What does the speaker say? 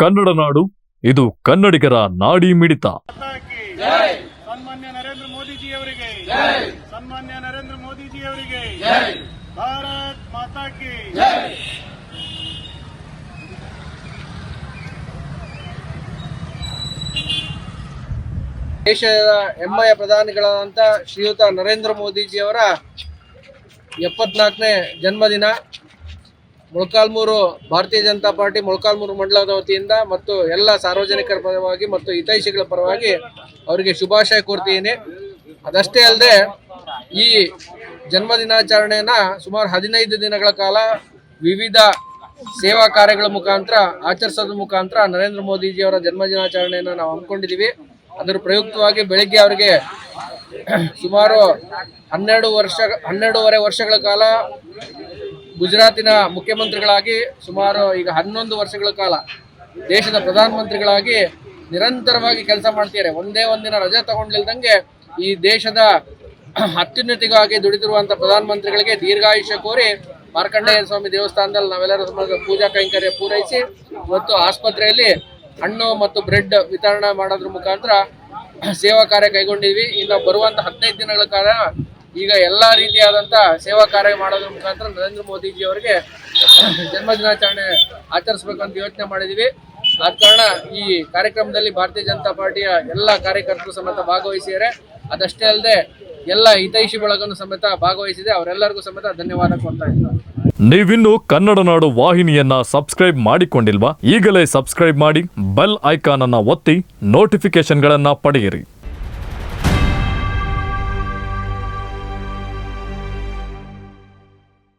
ಕನ್ನಡ ನಾಡು ಇದು ಕನ್ನಡಿಗರ ನಾಡಿ ಮಿಡಿತ. ಸನ್ಮಾನ್ಯ ನರೇಂದ್ರ ಮೋದಿಜಿ ಅವರಿಗೆ ಸನ್ಮಾನ್ಯ ನರೇಂದ್ರ ಮೋದಿಜಿ ಅವರಿಗೆ ಭಾರತ್ ಮಾತಾ ಕಿ ದೇಶದ ಹೆಮ್ಮೆಯ ಪ್ರಧಾನಿಗಳಾದಂಥ ಶ್ರೀಯುತ ನರೇಂದ್ರ ಮೋದಿಜಿಯವರ ಎಪ್ಪತ್ನಾಲ್ಕನೇ ಜನ್ಮದಿನ. ಮೊಳಕಾಲ್ಮೂರು ಭಾರತೀಯ ಜನತಾ ಪಾರ್ಟಿ ಮೊಳಕಾಲ್ಮೂರು ಮಂಡಲದ ವತಿಯಿಂದ ಮತ್ತು ಎಲ್ಲ ಸಾರ್ವಜನಿಕರ ಪರವಾಗಿ ಮತ್ತು ಹಿತೈಷಿಗಳ ಪರವಾಗಿ ಅವರಿಗೆ ಶುಭಾಶಯ ಕೋರ್ತೀನಿ. ಅದಷ್ಟೇ ಅಲ್ಲದೆ ಈ ಜನ್ಮದಿನಾಚರಣೆಯನ್ನು ಸುಮಾರು ಹದಿನೈದು ದಿನಗಳ ಕಾಲ ವಿವಿಧ ಸೇವಾ ಕಾರ್ಯಗಳ ಮುಖಾಂತರ, ಆಚರಿಸೋದ್ರ ಮುಖಾಂತರ ನರೇಂದ್ರ ಮೋದಿಜಿಯವರ ಜನ್ಮದಿನಾಚರಣೆಯನ್ನು ನಾವು ಹಮ್ಮಿಕೊಂಡಿದ್ದೀವಿ. ಅದರ ಪ್ರಯುಕ್ತವಾಗಿ ಬೆಳಿಗ್ಗೆ ಅವರಿಗೆ ಸುಮಾರು ಹನ್ನೆರಡು ವರ್ಷ, ಹನ್ನೆರಡೂವರೆ ವರ್ಷಗಳ ಕಾಲ ಗುಜರಾತಿನ ಮುಖ್ಯಮಂತ್ರಿಗಳಾಗಿ ಸುಮಾರು ಈಗ ಹನ್ನೊಂದು ವರ್ಷಗಳ ಕಾಲ ದೇಶದ ಪ್ರಧಾನಮಂತ್ರಿಗಳಾಗಿ ನಿರಂತರವಾಗಿ ಕೆಲಸ ಮಾಡ್ತಿದ್ದಾರೆ. ಒಂದೇ ಒಂದಿನ ರಜೆ ತಗೊಂಡಿಲ್ದಂಗೆ ಈ ದೇಶದ ಅತ್ಯುನ್ನತಿಗಾಗಿ ದುಡಿದಿರುವಂತ ಪ್ರಧಾನಮಂತ್ರಿಗಳಿಗೆ ದೀರ್ಘಾಯುಷ್ಯ ಕೋರಿ ಮಾರ್ಕಂಡೇಯ ಸ್ವಾಮಿ ದೇವಸ್ಥಾನದಲ್ಲಿ ನಾವೆಲ್ಲರೂ ಪೂಜಾ ಕೈಂಕರ್ಯ ಪೂರೈಸಿ ಮತ್ತು ಆಸ್ಪತ್ರೆಯಲ್ಲಿ ಹಣ್ಣು ಮತ್ತು ಬ್ರೆಡ್ ವಿತರಣೆ ಮಾಡೋದ್ರ ಮುಖಾಂತರ ಸೇವಾ ಕಾರ್ಯ ಕೈಗೊಂಡಿದ್ವಿ. ಇನ್ನು ಬರುವಂತ ಹದಿನೈದು ದಿನಗಳ ಕಾಲ ಈಗ ಎಲ್ಲ ರೀತಿಯಾದಂತ ಸೇವಾ ಕಾರ್ಯ ಮಾಡೋದ್ರ ಮುಖಾಂತರ ನರೇಂದ್ರ ಮೋದಿಜಿ ಅವರಿಗೆ ಜನ್ಮದಿನಾಚರಣೆ ಆಚರಿಸ್ಬೇಕಂತ ಯೋಚನೆ ಮಾಡಿದೀವಿ. ಆದ ಕಾರಣ ಈ ಕಾರ್ಯಕ್ರಮದಲ್ಲಿ ಭಾರತೀಯ ಜನತಾ ಪಾರ್ಟಿಯ ಎಲ್ಲ ಕಾರ್ಯಕರ್ತರು ಸಮೇತ ಭಾಗವಹಿಸಿದರೆ ಅದಷ್ಟೇ ಅಲ್ಲದೆ ಎಲ್ಲ ಹಿತೈಷಿ ಬಳಗನು ಸಮೇತ ಭಾಗವಹಿಸಿದೆ. ಅವರೆಲ್ಲರಿಗೂ ಸಮೇತ ಧನ್ಯವಾದ ಕೊಡ್ತಾ ಇದ್ದೀನಿ. ನೀವಿನ್ನು ಕನ್ನಡ ನಾಡು ವಾಹಿನಿಯನ್ನ ಸಬ್ಸ್ಕ್ರೈಬ್ ಮಾಡಿಕೊಂಡಿಲ್ವಾ? ಈಗಲೇ ಸಬ್ಸ್ಕ್ರೈಬ್ ಮಾಡಿ ಬೆಲ್ ಐಕಾನ್ ಅನ್ನ ಒತ್ತಿ ನೋಟಿಫಿಕೇಶನ್ಗಳನ್ನ ಪಡೆಯಿರಿ.